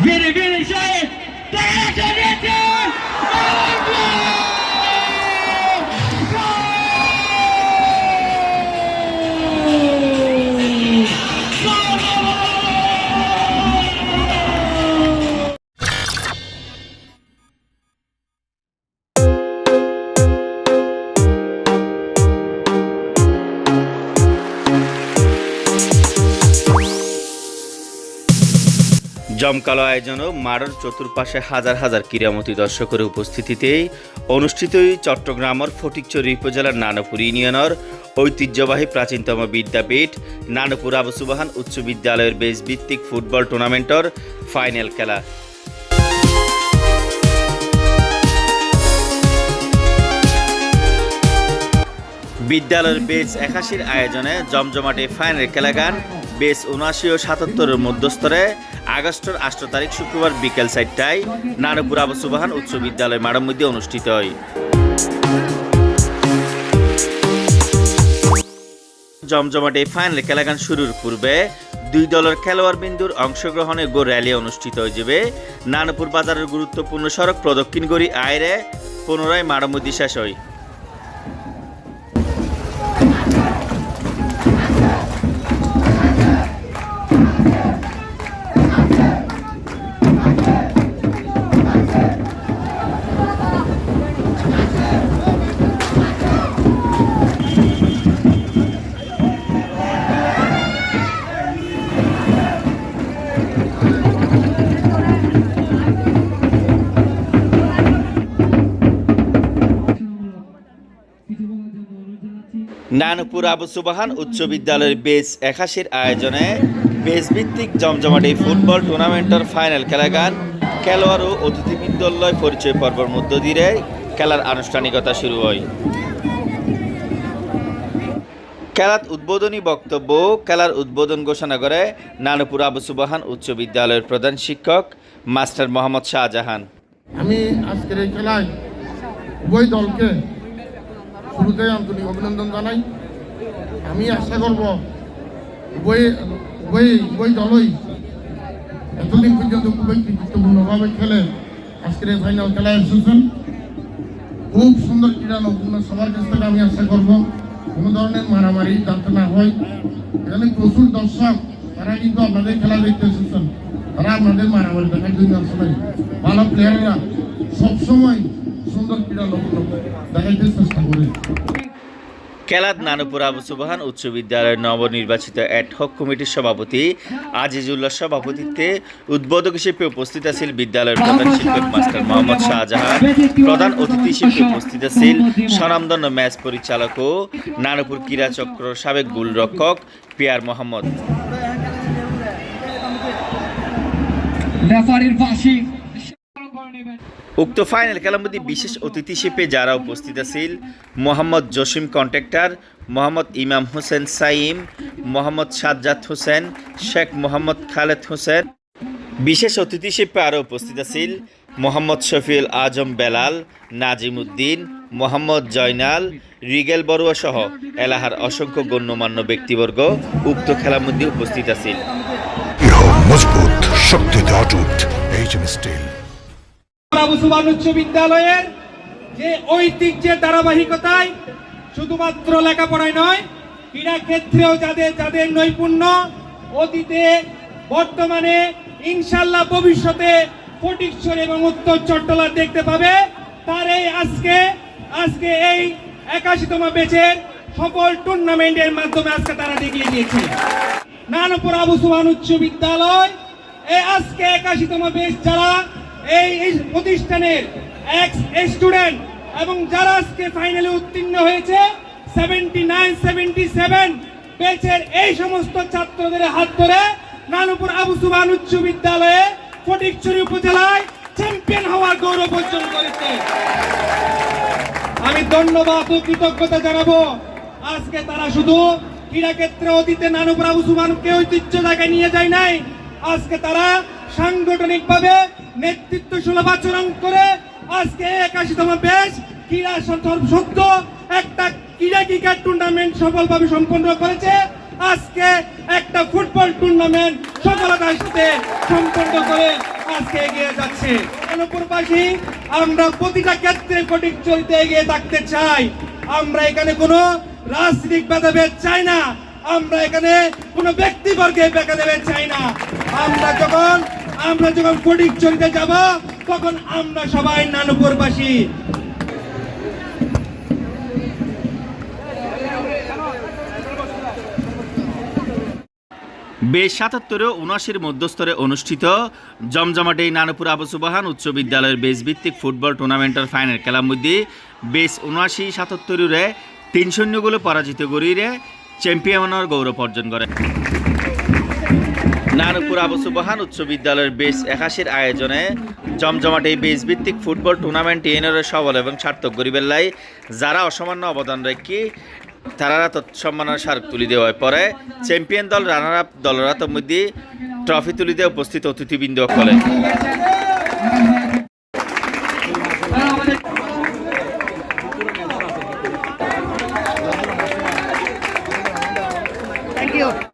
Vieni, vieni, Jaya! জমকালো আয়োজন ও মারর চতুর্পাশে হাজার হাজার ক্রীড়ামতী দর্শকের উপস্থিতিতে অনুষ্ঠিত চট্টগ্রামের ফটিকচুরি উপজেলার নানপুর ইউনিয়নের ঐতিহ্যবাহী প্রাচীনতম বিদ্যাপীঠ, নানপুর আবু সুবাহান উচ্চ বিদ্যালয়ের বেশ ভিত্তিক ফুটবল টুর্নামেন্টর ফাইনাল খেলা। বিদ্যালয়ের বেস একাশির আয়োজনে জমজমাটে ফাইনাল খেলাগান বেস উনআশি ও সাতাত্তরের মধ্যস্তরে আগস্টের আষ্ট তারিখ শুক্রবার বিকেল চারটায় নানপুর আবু উচ্চ বিদ্যালয় মাঠের মধ্যে অনুষ্ঠিত হয়। জমজমাটে ফাইনাল খেলাগান শুরুর পূর্বে দুই দলের খেলোয়াড় বিন্দুর অংশগ্রহণে গো র্যালি অনুষ্ঠিত হয়ে যাবে। নানপুর বাজারের গুরুত্বপূর্ণ সড়ক প্রদক্ষিণ করি আয়রে পুনরায় মারামুদি শেষ হয়। নানপুর আবু সুবাহান উচ্চ বিদ্যালয়ের বেস একাশির আয়োজনে বেস ভিত্তিক জমজমাটি ফুটবল টুর্নামেন্টের ফাইনাল খেলাগান খেলোয়াড় ও অতিথিবৃন্দলয় পরিচয় পর্বের মধ্য দিয়ে খেলার আনুষ্ঠানিকতা শুরু হয়। খেলার উদ্বোধনী বক্তব্য, খেলার উদ্বোধন ঘোষণা করে নানপুর আবু সুবাহান উচ্চ বিদ্যালয়ের প্রধান শিক্ষক মাস্টার মোহাম্মদ শাহজাহান। আমি আজকের এই খেলায় উভয় দলকে শুরুতে আন্তরিক অভিনন্দন জানাই। আমি আশা করব উভয় উভয় দলই এতদিন পর্যন্ত খুবই কৃতিত্বপূর্ণভাবে খেলে আজকের এই ফাইনাল খেলায় এসেছেন। খুব সুন্দর ক্রীড়া নৈপুণ্য সবার কাছ থেকে আমি আশা করব। কোনো ধরনের মারামারি যাতে না হয়। এখানে প্রচুর দর্শক, তারা কিন্তু আপনাদের খেলা দেখতে এসেছেন। তারা আপনাদের মারামারি দেখার জন্য আসলে ভালো প্লেয়াররা সবসময় খেলাত নানুপুর আবু সুবাহান উচ্চ বিদ্যালয়ের নবনির্বাচিত অ্যাডহক কমিটির সভাপতি আজিজুল্লাহ সভাপতিত্বে উদ্বোধক হিসেবে উপস্থিত আছেন বিদ্যালয়ের প্রধান শিক্ষক মাস্টার মোহাম্মদ শাহজাহান, প্রধান অতিথি হিসেবে উপস্থিত আছেন স্বনামধন্য ম্যাচ পরিচালক ও নানুপুর ক্রীড়া চক্র সাবেক গোলরক্ষক পিয়ার মোহাম্মদ। রেফারির উক্ত ফাইনাল খেলার মধ্যে বিশেষ অতিথি হিসেবে যারা উপস্থিত আছেন মোহাম্মদ জসিম কন্ট্রাক্টর, মোহাম্মদ ইমাম হোসেন সাইম, মোহাম্মদ সাজ্জাদ হোসেন, শেখ মোহাম্মদ খালেদ হোসেন। বিশেষ অতিথি হিসেবে আরও উপস্থিত আছেন মোহাম্মদ শফিউল আজম বেলাল, নাজিম উদ্দিন, মোহাম্মদ জয়নাল, রিগেল বড়ুয়া সহ এলাহার অসংখ্য গণ্যমান্য ব্যক্তিবর্গ উক্ত খেলার মধ্যে উপস্থিত ইহ মজবুত, শক্তিতে অটুট এইচএম স্টিল আবু সুবান উচ্চ বিদ্যালয়ের যে ঐতিহ্যের ধারাবাহিকতায় শুধুমাত্র লেখাপড়ায় নয় ক্রীড়া ক্ষেত্রেও যাদের যাদের নৈপুণ্য, অতীতে, বর্তমানে ইনশাল্লাহ ভবিষ্যতে ফটিকছড়ি এবং উত্তর চট্টলা দেখতে পাবে, তার এই আজকে আজকে এই একাশিতম বেচের সফল টুর্নামেন্টের মাধ্যমে আজকে তারা দেখিয়ে দিয়েছে। নানপুর আবু সুবহান উচ্চ বিদ্যালয়, এই আজকে একাশিতম বেশ যারা এই প্রতিষ্ঠানের এক্স স্টুডেন্ট এবং যারা আজকে ফাইনালে উত্তীর্ণ হয়েছে সেভেন্টি নাইন সেভেন্টি সেভেন বেচের এই সমস্ত ছাত্রদের হাত ধরে নানুপুর আবু সুবহান উচ্চ বিদ্যালয়ে ফটিকছড়ি উপজেলায় চ্যাম্পিয়ন হওয়ার গৌরব অর্জন করেছে। আমি ধন্যবাদ ও কৃতজ্ঞতা জানাব। আজকে তারা শুধু ক্রীড়া ক্ষেত্রে অতীতে নানুপুর আবু সুবহানকে ঐতিহ্য জায়গায় নিয়ে যায় নাই, আজকে তারা সাংগঠনিক ভাবে নেতৃত্ব সুলভ আচরণ করে আজকে একাশিতম বেশ ক্রীড়া সত্য একটা ক্রীড়া ক্রিকেট টুর্নামেন্ট সফলভাবে সম্পন্ন করেছে। আজকে একটা ফুটবল টুর্নামেন্ট সফলতার সাথে সম্পন্ন করে আজকে এগিয়ে যাচ্ছে। অনুপুরবাসী, আমরা প্রতিটা ক্ষেত্রে কঠিন চলতে এগিয়ে থাকতে চাই। আমরা এখানে কোনো রাজনৈতিক ভেদাভেদ চাই না। আমরা এখানে কোনো ব্যক্তিবর্গে ভেদাভেদ চাই না। আমরা যখন আমরা যখন ফটিক চলতে যাব, তখন আমরা সবাই নানুপুরবাসী। বেশ সাতাত্তরে উনআশির মধ্যস্তরে অনুষ্ঠিত জমজমাটে নানপুর আবু সুবাহান উচ্চ বিদ্যালয়ের বেস ভিত্তিক ফুটবল টুর্নামেন্টের ফাইনাল খেলার মধ্যে বেশ উনআশি সাতাত্তরে তিন শূন্যগুলো পরাজিত করিয়ে চ্যাম্পিয়নের গৌরব অর্জন করে। নানপুর আবু বহান উচ্চ বিদ্যালয়ের বেশ একাশির আয়োজনে জমজমাট এই বেস ভিত্তিক ফুটবল টুর্নামেন্ট ইউনিয়নের সবল এবং সার্থক গরিবেল্লাই যারা অসামান্য অবদান রেখে তারা সম্মানের স্মারক তুলি দেওয়ার পরে চ্যাম্পিয়ন দল রানার আপ দলরা মধ্যে ট্রফি তুলি দিয়ে উপস্থিত অতিথিবৃন্দ কলে